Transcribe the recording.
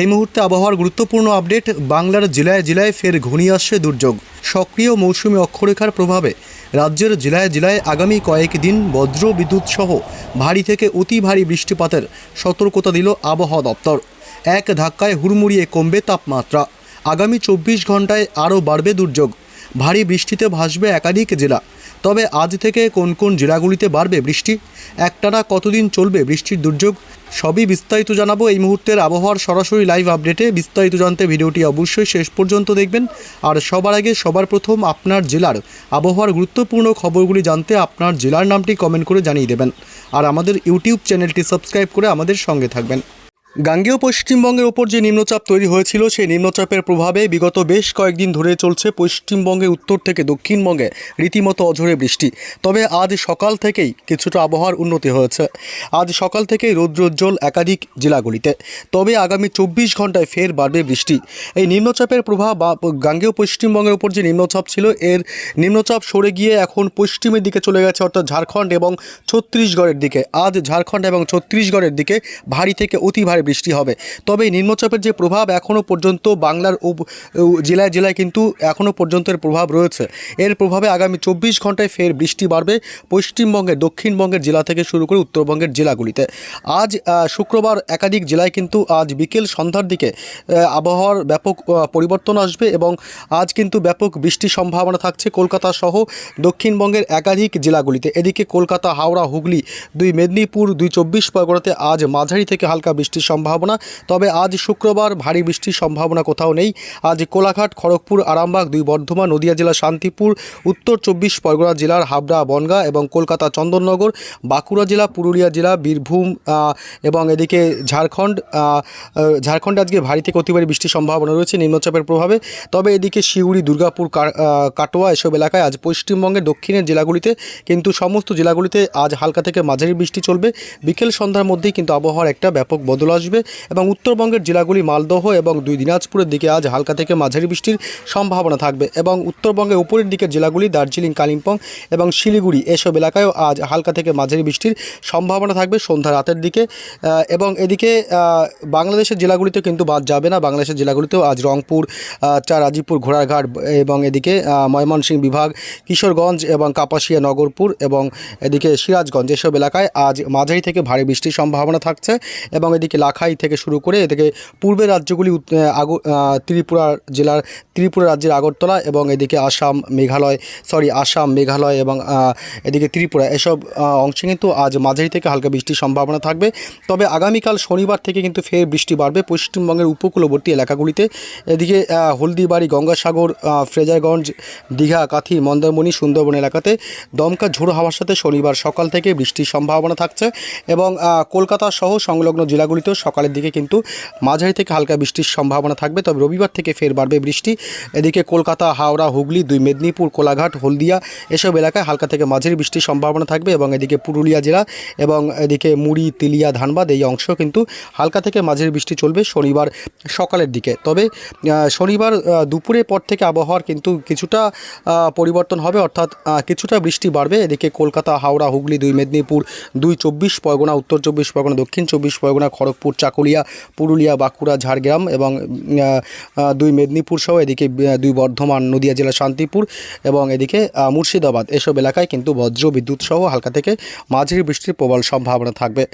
এই মুহূর্তে আবহাওয়ার গুরুত্বপূর্ণ আপডেট, বাংলার জেলায় জেলায় ফের ঘনিয়ে আসছে দুর্যোগ। সক্রিয় মৌসুমী অক্ষরেখার প্রভাবে রাজ্যের জেলায় জেলায় আগামী কয়েকদিন বজ্র বিদ্যুৎ সহ ভারী থেকে অতি ভারী বৃষ্টিপাতের সতর্কতা দিল আবহাওয়া দপ্তর। এক ধাক্কায় হুড়মুড়িয়ে কমবে তাপমাত্রা। আগামী চব্বিশ ঘন্টায় আরও বাড়বে দুর্যোগ। ভারী বৃষ্টিতে ভাসবে একাধিক জেলা। তবে আজ থেকে কোন কোন জেলাগুলিতে বাড়বে বৃষ্টি? একটানা কতদিন চলবে বৃষ্টির দুর্যোগ? সবই বিস্তারিত জানাব এই মুহূর্তের আবহাওয়ার সরাসরি লাইভ আপডেটে। বিস্তারিত জানতে ভিডিওটি অবশ্যই শেষ পর্যন্ত দেখবেন। আর সবার আগে সবার প্রথম আপনার জেলার আবহাওয়ার গুরুত্বপূর্ণ খবরগুলি জানতে আপনার জেলার নামটি কমেন্ট করে জানিয়ে দেবেন। আর আমাদের ইউটিউব চ্যানেলটি সাবস্ক্রাইব করে আমাদের সঙ্গে থাকবেন। গাঙ্গেয় পশ্চিমবঙ্গের ওপর যে নিম্নচাপ তৈরি হয়েছিল, সেই নিম্নচাপের প্রভাবে বিগত বেশ কয়েকদিন ধরে চলছে পশ্চিমবঙ্গের উত্তর থেকে দক্ষিণবঙ্গে রীতিমতো অঝরে বৃষ্টি। তবে আজ সকাল থেকেই কিছুটা আবহাওয়ার উন্নতি হয়েছে। আজ সকাল থেকেই রৌদ্রোজ্জ্বল একাধিক জেলাগুলিতে। তবে আগামী চব্বিশ ঘন্টায় ফের বাড়বে বৃষ্টি। এই নিম্নচাপের প্রভাব বা গাঙ্গেয় পশ্চিমবঙ্গের ওপর যে নিম্নচাপ ছিল, এর নিম্নচাপ সরে গিয়ে এখন পশ্চিমের দিকে চলে গেছে, অর্থাৎ ঝাড়খণ্ড এবং ছত্তিশগড়ের দিকে। আজ ঝাড়খণ্ড এবং ছত্তিশগড়ের দিকে ভারী থেকে অতি ভারী বৃষ্টি হবে। তবে নিম্নচাপের যে প্রভাব এখনও পর্যন্ত বাংলার জেলায় জেলায় কিন্তু এখনও পর্যন্ত এর প্রভাব রয়েছে। এর প্রভাবে আগামী চব্বিশ ঘন্টায় ফের বৃষ্টি বাড়বে পশ্চিমবঙ্গের, দক্ষিণবঙ্গের জেলা থেকে শুরু করে উত্তরবঙ্গের জেলাগুলিতে। আজ শুক্রবার একাধিক জেলায় কিন্তু আজ বিকেল সন্ধ্যার দিকে আবহাওয়ার ব্যাপক পরিবর্তন আসবে এবং আজ কিন্তু ব্যাপক বৃষ্টির সম্ভাবনা থাকছে কলকাতা সহ দক্ষিণবঙ্গের একাধিক জেলাগুলিতে। এদিকে কলকাতা, হাওড়া, হুগলি, দুই মেদিনীপুর, দুই চব্বিশ পরগনাতে আজ মাঝারি থেকে হালকা বৃষ্টির সম্ভাবনা, তবে আজ শুক্রবার ভারী বৃষ্টির সম্ভাবনা কোথাও নেই। আজ কোলাঘাট, খড়গপুর, আরামবাগ, দুই বর্ধমান, নদিয়া জেলা শান্তিপুর, উত্তর চব্বিশ পরগনা জেলার হাবড়া, বনগাঁ এবং কলকাতা, চন্দননগর, বাঁকুড়া জেলা, পুরুলিয়া জেলা, বীরভূম এবং এদিকে ঝাড়খণ্ড ঝাড়খণ্ডে আজকে ভারী থেকে অতি ভারী বৃষ্টির সম্ভাবনা রয়েছে নিম্নচাপের প্রভাবে। তবে এদিকে শিউড়ি, দুর্গাপুর কাটোয়া এসব এলাকায় আজ পশ্চিমবঙ্গের দক্ষিণের জেলাগুলিতে কিন্তু সমস্ত জেলাগুলিতে আজ হালকা থেকে মাঝারি বৃষ্টি চলবে। বিকেল সন্ধ্যার মধ্যেই কিন্তু আবহাওয়ার একটা ব্যাপক বদল আসবে এবং উত্তরবঙ্গের জেলাগুলি মালদহ এবং দুই দিনাজপুরের দিকে আজ হালকা থেকে মাঝারি বৃষ্টির সম্ভাবনা থাকবে এবং উত্তরবঙ্গের উপরের দিকের জেলাগুলি দার্জিলিং কালিম্পং এবং শিলিগুড়ি এসব এলাকায়ও আজ হালকা থেকে মাঝারি বৃষ্টির সম্ভাবনা থাকবে সন্ধ্যা রাতের দিকে। এবং এদিকে বাংলাদেশের জেলাগুলিতে কিন্তু বাদ যাবে না। বাংলাদেশের জেলাগুলিতেও আজ রংপুর আহ, চা রাজীবপুর ঘোড়াঘাট এবং এদিকে ময়মনসিংহ বিভাগ কিশোরগঞ্জ এবং কাপাসিয়া নগরপুর এবং এদিকে সিরাজগঞ্জ এসব এলাকায় আজ মাঝারি থেকে ভারী বৃষ্টির সম্ভাবনা থাকছে এবং এদিকে লাখাই থেকে শুরু করে এদিকে পূর্বের রাজ্যগুলি আহ, ত্রিপুরা জেলার ত্রিপুরা রাজ্যের আগরতলা এবং এদিকে আসাম মেঘালয় সরি আসাম মেঘালয় এবং এদিকে ত্রিপুরা এসব অংশে কিন্তু আজ মাঝারি থেকে হালকা বৃষ্টির সম্ভাবনা থাকবে। তবে আগামীকাল শনিবার থেকে কিন্তু ফের বৃষ্টি বাড়বে পশ্চিমবঙ্গের উপকূলবর্তী এলাকাগুলিতে। এদিকে হলদিবাড়ি গঙ্গাসাগর ফ্রেজারগঞ্জ দীঘা কাথি মন্দারমণি সুন্দরবন এলাকাতে দমকা ঝোড়ো হাওয়ার সাথে শনিবার সকাল থেকে বৃষ্টির সম্ভাবনা থাকছে এবং কলকাতা সহ সংলগ্ন জেলাগুলিতেও সকালের দিকে কিন্তু মাঝারি থেকে হালকা বৃষ্টির সম্ভাবনা থাকবে। তবে রবিবার থেকে ফের বাড়বে বৃষ্টি। এদিকে কলকাতা, হাওড়া, হুগলি, দুই মেদিনীপুর, কোলাঘাট, হলদিয়া এসব এলাকায় হালকা থেকে মাঝারি বৃষ্টির সম্ভাবনা থাকবে এবং এদিকে পুরুলিয়া জেলা এবং এদিকে মুড়ি, তিলিয়া, ধানবাদ এই অংশ কিন্তু হালকা থেকে মাঝারি বৃষ্টি চলবে শনিবার সকালের দিকে। তবে শনিবার দুপুরের পর থেকে আবহাওয়ার কিন্তু কিছুটা পরিবর্তন হবে অর্থাৎ কিছুটা বৃষ্টি বাড়বে। এদিকে কলকাতা, হাওড়া, হুগলি, দুই মেদিনীপুর, দুই চব্বিশ, পরগনা, উত্তর চব্বিশ, পরগনা, দক্ষিণ চব্বিশ, পরগনা, খড়গপুর চাকুলিয়া, পুরুলিয়া, বাঁকুড়া, ঝাড়গ্রাম এবং দুই মেদিনীপুর সহ এদিকে দুই বর্ধমান, নদিয়া জেলা শান্তিপুর এবং এদিকে মুর্শিদাবাদ। এসব এলাকায় কিন্তু বজ্র বিদ্যুৎ সহ হালকা থেকে মাঝারি বৃষ্টির প্রবল সম্ভাবনা থাকবে।